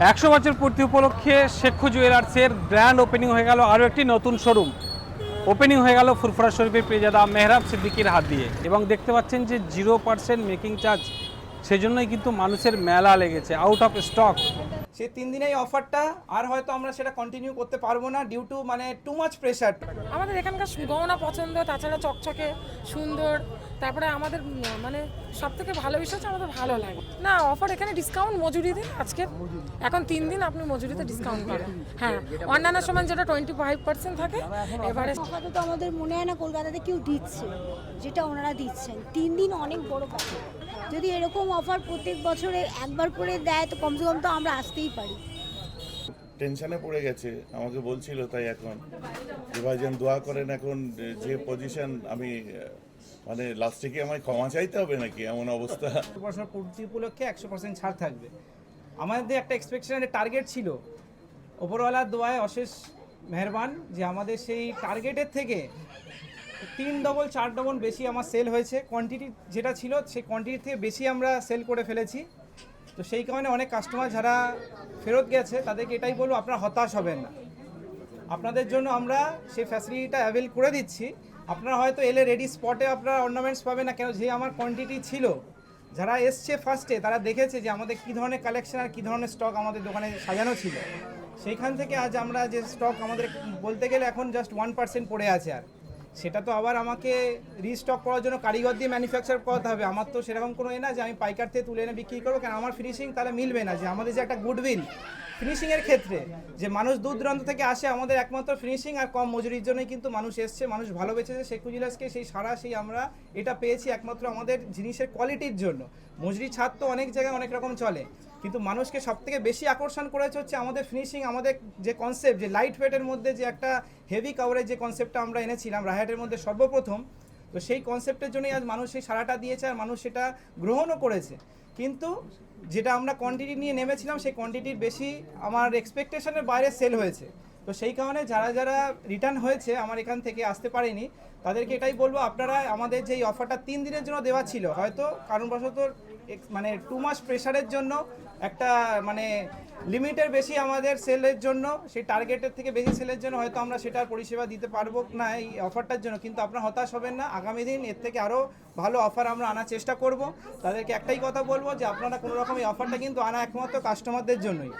একশো বছর পূর্তি উপলক্ষে শেখ জুয়েলার্সের গ্র্যান্ড ওপেনিং হয়ে গেল আরও একটি নতুন শোরুম ওপেনিং হয়ে গেল ফুরফুরা শরীফের পেজাদা মেহরাব সিদ্দিকির হাত দিয়ে। এবং দেখতে পাচ্ছেন যে জিরো পার্সেন্ট মেকিং চার্জ সেজন্যই কিন্তু মানুষের মেলা লেগেছে আউট অফ স্টক সেই তিন দিনের অফারটা আর হয়তো আমরা সেটা কন্টিনিউ করতে পারব না ডিউ টু মানে টু মাচ প্রেশার আমাদের এখানকার গহনা পছন্দ তাছাড়া চকচকে সুন্দর তারপরে আমাদের মানে সব থেকে ভালো বিষয় হচ্ছে আমাদের ভালো লাগে। না অফার এখানে ডিসকাউন্ট মজুরি দিন আজকে এখন তিন দিন আপনি মজুরিতে ডিসকাউন্ট পাবেন। হ্যাঁ অন্যান্য সময় যেটা টোয়েন্টি ফাইভ পার্সেন্ট থাকে এবারে আপাতত আমাদের মনে হয় না কলকাতাতে কেউ দিচ্ছে যেটা ওনারা দিচ্ছেন। তিন দিন অনেক বড় কথা। যদি এরকম অফার প্রত্যেক বছরে একবার করে দেয় তো কমসে কম তো আমরা আসতেই পারি। টেনশনে পড়ে গেছে আমাকে বলছিল তাই এখন। যে ভাইজান দোয়া করেন এখন যে পজিশন আমি মানে লাস্টে কি আমায় ক্ষমা চাইতে হবে নাকি? এমন অবস্থা। বছর পূর্তি উপলক্ষে একশো পার্সেন্ট ছাড় থাকবে। আমাদের একটা এক্সপেকশনের টার্গেট ছিল। ওপরওয়ালার দোয়ায় অশেষ মেহরবান যে আমাদের সেই টার্গেটের থেকে তিন ডবল চার ডবল বেশি আমার সেল হয়েছে। কোয়ান্টিটি যেটা ছিল, সেই কোয়ান্টিটির থেকে বেশি আমরা সেল করে ফেলেছি। তো সেই কারণে অনেক কাস্টমার যারা ফেরত গেছে, তাদেরকে এটাই বলব, আপনারা হতাশ হবেন না। আপনাদের জন্য আমরা সেই ফ্যাসিলিটিটা অ্যাভেল করে দিচ্ছি। আপনারা হয়তো এলে রেডি স্পটে আপনারা অর্নামেন্টস পাবেন না, কেন যে আমার কোয়ান্টিটি ছিল। যারা এসছে ফার্স্টে তারা দেখেছে যে আমাদের কী ধরনের কালেকশন আর কী ধরনের স্টক আমাদের দোকানে সাজানো ছিল। সেইখান থেকে আজ আমরা যে স্টক আমাদের বলতে গেলে এখন জাস্ট ওয়ান পার্সেন্ট পড়ে আছে আর। সেটা তো আবার আমাকে রিস্টক করার জন্য কারিগর দিয়ে ম্যানুফ্যাকচার করতে হবে। আমার তো সেরকম কোনো এ না যে আমি পাইকার থেকে তুলে এনে বিক্রি করব। কেন? আমার ফিনিশিং তাহলে মিলবে না। যে আমাদের যে একটা গুডউইল ফিনিশিংয়ের ক্ষেত্রে যে মানুষ দূর দূরান্ত থেকে আসে, আমাদের একমাত্র ফিনিশিং আর কম মজুরির জন্যই কিন্তু মানুষ এসছে, মানুষ ভালো ভালোবেসেছে শেখ মুজিলাসকে সেই সারা, সেই আমরা এটা পেয়েছি একমাত্র আমাদের জিনিসের কোয়ালিটির জন্য। মজুরি ছাড় তো অনেক জায়গায় অনেক রকম চলে। কিন্তু মানুষকে সব থেকে বেশি আকর্ষণ করেছে হচ্ছে আমাদের ফিনিশিং আমাদের যে কনসেপ্ট যে লাইট ওয়েটের মধ্যে যে একটা হেভি কাভারেজ যে কনসেপ্টটা আমরা এনেছিলাম রাহাটের মধ্যে সর্বপ্রথম, তো সেই কনসেপ্টের জন্যই আজ মানুষ সেই সারাটা দিয়েছে আর মানুষ সেটা গ্রহণও করেছে। কিন্তু যেটা আমরা কোয়ান্টিটি নিয়ে নেমেছিলাম, সেই কোয়ান্টিটির বেশি আমার এক্সপেকটেশনের বাইরে সেল হয়েছে। তো সেই কারণে যারা যারা রিটার্ন হয়েছে, আমার এখান থেকে আসতে পারেনি, তাদেরকে এটাই বলব, আপনারা আমাদের যে অফারটা তিন দিনের জন্য দেওয়া ছিল, হয়তো কারণবশত মানে টু মাস প্রেশারের জন্য, একটা মানে লিমিটের বেশি আমাদের সেলের জন্য, সেই টার্গেটের থেকে বেশি সেলের জন্য হয়তো আমরা সেটার পরিষেবা দিতে পারব না এই অফারটার জন্য, কিন্তু আপনারা হতাশ হবেন না, আগামী দিন এর থেকে আরও ভালো অফার আমরা আনার চেষ্টা করব। তাদেরকে একটাই কথা বলব যে আপনারা কোনো রকম এই অফারটা কিন্তু আনা একমাত্র কাস্টমারদের জন্যই।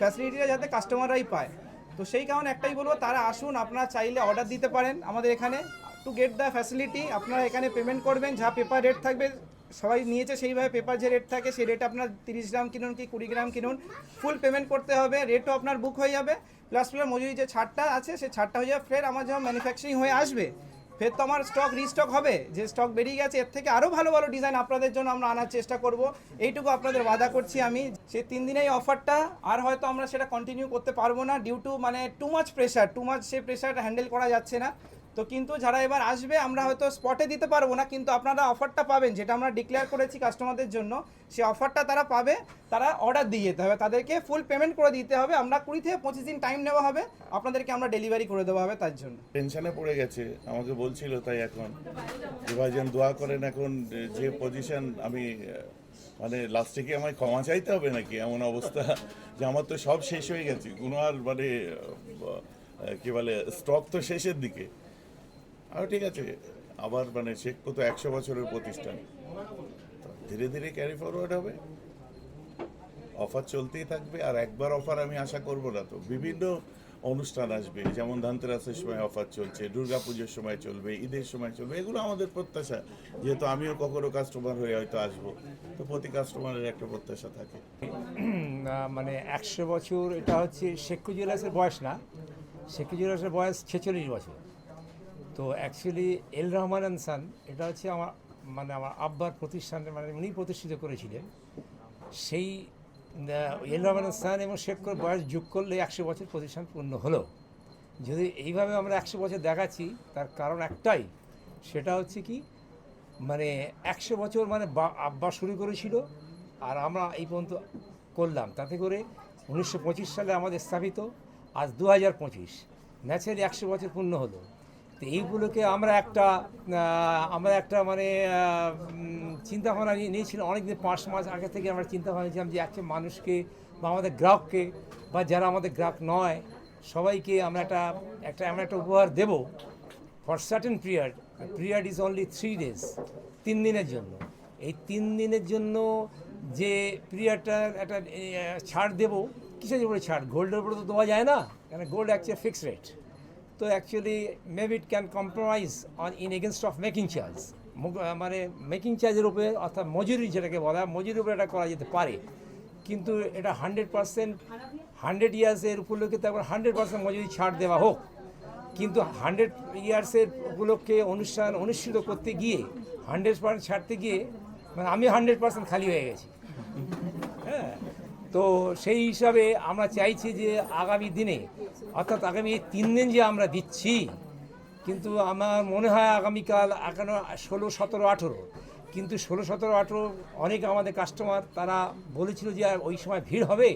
ফ্যাসিলিটিটা যাতে কাস্টমাররাই পায়। তো সেই কারণে একটাই বলব, তারা আসুন, আপনারা চাইলে অর্ডার দিতে পারেন আমাদের এখানে টু গেট দ্য ফ্যাসিলিটি আপনারা এখানে পেমেন্ট করবেন, যা পেপার রেট থাকবে, সবাই নিয়েছে সেইভাবে পেপার যে রেট থাকে, সেই রেট আপনার তিরিশ গ্রাম কিনুন কি কুড়ি গ্রাম কিনুন ফুল পেমেন্ট করতে হবে রেটও আপনার বুক হয়ে যাবে। প্লাস প্লাস মজুরি যে ছাড়টা আছে, সেই ছাড়টা হয়ে যাবে, ফের আমার যখন ম্যানুফ্যাকচারিং হয়ে আসবে ফের তো আমার স্টক রিস্টক হবে। যে স্টক বেরিয়ে গেছে, এর থেকে আরও ভালো ভালো ডিজাইন আপনাদের জন্য আমরা আনার চেষ্টা করব। এইটুকু আপনাদের বাধা করছি আমি। সেই তিন দিনের এই অফারটা আর হয়তো আমরা সেটা কন্টিনিউ করতে পারব না ডিউ টু মানে too much pressure too much সে প্রেশারটা হ্যান্ডেল করা যাচ্ছে না। তো কিন্তু যারা এবার আসবে, আমরা হয়তো স্পটে দিতে পারব না, কিন্তু আপনারা অফারটা পাবেন, যেটা আমরা ডিক্লেয়ার করেছি কাস্টমারদের জন্য সেই অফারটা তারা পাবে, তারা অর্ডার দিয়ে যেতে হবে, তাদেরকে ফুল পেমেন্ট করে দিতে হবে, আমরা কুড়ি থেকে পঁচিশ দিন টাইম নেওয়া হবে, আপনাদেরকে আমরা ডেলিভারি করে দেওয়া হবে তার জন্য। টেনশনে পড়ে গেছে, আমাকে বলছিল তাই এখন। যে ভাইজান দোয়া করেন এখন যে পজিশন আমি মানে লাস্টে কি আমায় ক্ষমা চাইতে হবে নাকি? এমন অবস্থা যে আমার তো সব শেষ হয়ে গেছে, কোনো আর মানে কি বলে স্টক তো শেষের দিকে। আর ঠিক আছে, আবার মানে শেখপো তো একশো বছরের প্রতিষ্ঠান। ধীরে ধীরে ক্যারি ফরওয়ার্ড হবে। অফার চলতেই থাকবে আর একবার অফার আমি আশা করব না তো। বিভিন্ন অনুষ্ঠান আসবে, যেমন ধানতেরাসের সময় অফার চলছে দুর্গা পুজোর সময় চলবে, ঈদের সময় চলবে, এগুলো আমাদের প্রত্যাশা। যেহেতু আমিও কখনো কাস্টমার হয়ে হয়তো আসব, তো প্রতি কাস্টমারের একটা প্রত্যাশা থাকে। মানে একশো বছর, এটা হচ্ছে শেখু জুয়েলার্সের বয়স না। শেখু জুয়েলার্সের বয়স ছেচল্লিশ বছর। তো actually L Rahman and son এটা হচ্ছে আমার মানে আমার আব্বার প্রতিষ্ঠানে মানে উনি প্রতিষ্ঠিত করেছিলেন। সেই এল রহমান সান এবং শেখর বয়স যোগ করলে একশো বছর প্রতিষ্ঠান পূর্ণ হলো। যদি এইভাবে আমরা একশো বছর দেখাচ্ছি, তার কারণ একটাই, সেটা হচ্ছে কি মানে একশো বছর মানে আব্বা শুরু করেছিল, আর আমরা এই পর্যন্ত করলাম। তাতে করে উনিশশো পঁচিশ সালে আমাদের স্থাপিত, আজ দু হাজার পঁচিশ। ন্যাচারালি একশো বছর পূর্ণ হলো। তো এইগুলোকে আমরা একটা আমরা একটা মানে চিন্তা ভাবনা নিয়েছিলাম অনেকদিন, পাঁচ মাস আগে থেকে আমরা চিন্তা ভাবনা নিয়েছিলাম যে একটা মানুষকে বা আমাদের গ্রাহককে বা যারা আমাদের গ্রাহক নয়, সবাইকে আমরা একটা একটা, আমরা একটা উপহার দেব for certain period period is only three days তিন দিনের জন্য। এই তিন দিনের জন্য যে পিরিয়ডটা একটা ছাড় দেব, কিসের উপরে ছাড়? গোল্ডের উপরে তো দেওয়া যায় না। কেন? গোল্ড অ্যাকচুয়ালি ফিক্সড রেট তো actually maybe it can compromise on in against of making charge মানে মেকিং চার্জের উপরে, অর্থাৎ মজুরি যেটাকে বলা হয় মজুরির উপরে এটা করা যেতে পারে। কিন্তু এটা হান্ড্রেড পার্সেন্ট হান্ড্রেড ইয়ার্সের উপলক্ষে তারপর হান্ড্রেড পার্সেন্ট মজুরি ছাড় দেওয়া হোক। কিন্তু হান্ড্রেড ইয়ার্সের উপলক্ষে অনুষ্ঠান অনুষ্ঠিত করতে গিয়ে হান্ড্রেড পার্সেন্ট ছাড়তে গিয়ে মানে আমি হান্ড্রেড পার্সেন্ট খালি হয়ে গেছি। হ্যাঁ তো সেই হিসাবে আমরা চাইছি যে আগামী দিনে অর্থাৎ আগামী এই তিন দিন যে আমরা দিচ্ছি, কিন্তু আমার মনে হয় আগামীকাল এখনও ষোলো, সতেরো, আঠেরো। কিন্তু ষোলো, সতেরো, আঠেরো অনেক আমাদের কাস্টমার তারা বলেছিল যে ওই সময় ভিড় হবে।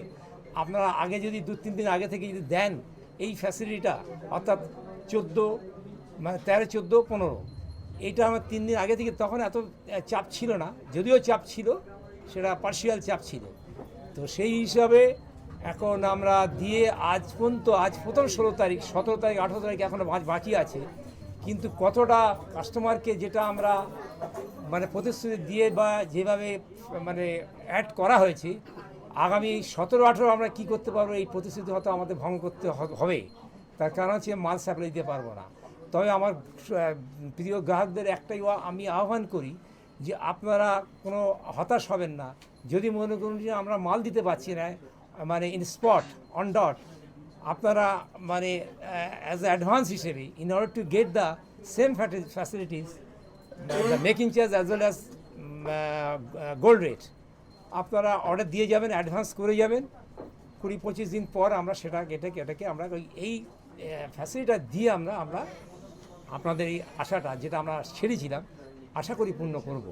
আপনারা আগে যদি দু, তিন দিন আগে থেকে যদি দেন এই ফ্যাসিলিটিটা অর্থাৎ চোদ্দ মানে তেরো, চোদ্দ, পনেরো এইটা আমার তিন দিন আগে থেকে তখন এত চাপ ছিল না। যদিও চাপ ছিল, সেটা পার্সিয়াল চাপ ছিল। তো সেই হিসাবে এখন আমরা দিয়ে আজ পর্যন্ত, আজ প্রথম ষোলো তারিখ, সতেরো তারিখ, আঠেরো তারিখ এখনও বাকি আছে। কিন্তু কতটা কাস্টমারকে যেটা আমরা মানে প্রতিশ্রুতি দিয়ে বা যেভাবে মানে অ্যাড করা হয়েছে, আগামী সতেরো, আঠেরো আমরা কি করতে পারব, এই প্রতিশ্রুতি হয়তো আমাদের ভঙ্গ করতে হবে। তার কারণ হচ্ছে মাল সাপ্লাই দিতে পারব না। তবে আমার প্রিয় গ্রাহকদের একটাই আমি আহ্বান করি যে আপনারা কোনো হতাশ হবেন না। যদি মনে করুন যে আমরা মাল দিতে পারছি না মানে ইন স্পট অন ডট আপনারা মানে অ্যাজ এ অ্যাডভান্স হিসেবে in order to get the same facilities the making charge as well as gold rate আপনারা অর্ডার দিয়ে যাবেন অ্যাডভান্স করে যাবেন। কুড়ি, পঁচিশ দিন পর আমরা সেটা, এটাকে এটাকে আমরা এই ফ্যাসিলিটিটা দিয়ে আমরা আমরা আপনাদের এই আশাটা, যেটা আমরা ছেড়েছিলাম, আশা করি পূর্ণ করব।